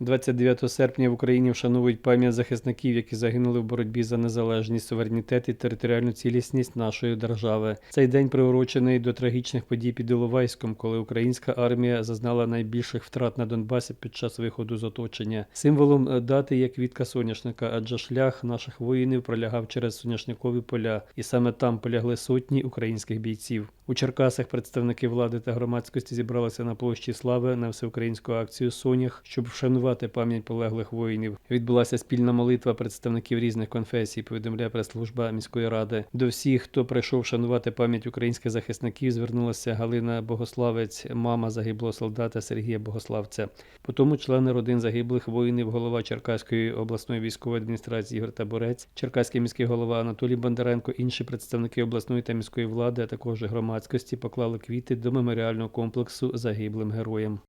29 серпня в Україні вшановують пам'ять захисників, які загинули в боротьбі за незалежність, суверенітет і територіальну цілісність нашої держави. Цей день приурочений до трагічних подій під Іловайськом, коли українська армія зазнала найбільших втрат на Донбасі під час виходу з оточення. Символом е, дати є квітка соняшника, адже шлях наших воїнів пролягав через соняшникові поля, і саме там полягли сотні українських бійців. У Черкасах представники влади та громадськості зібралися на площі Слави на всеукраїнську акцію Сонях, щоб вшанувати пам'ять полеглих воїнів. Відбулася спільна молитва представників різних конфесій. Повідомляє прес-служба міської ради. До всіх, хто прийшов вшанувати пам'ять українських захисників, звернулася Галина Богославець, мама загиблого солдата Сергія Богославця. По тому члени родин загиблих воїнів, голова Черкаської обласної військової адміністрації Ігор Таборець, Черкаський міський голова Анатолій Бондаренко, інші представники обласної та міської влади, а також громадськості поклали квіти до меморіального комплексу загиблим героям.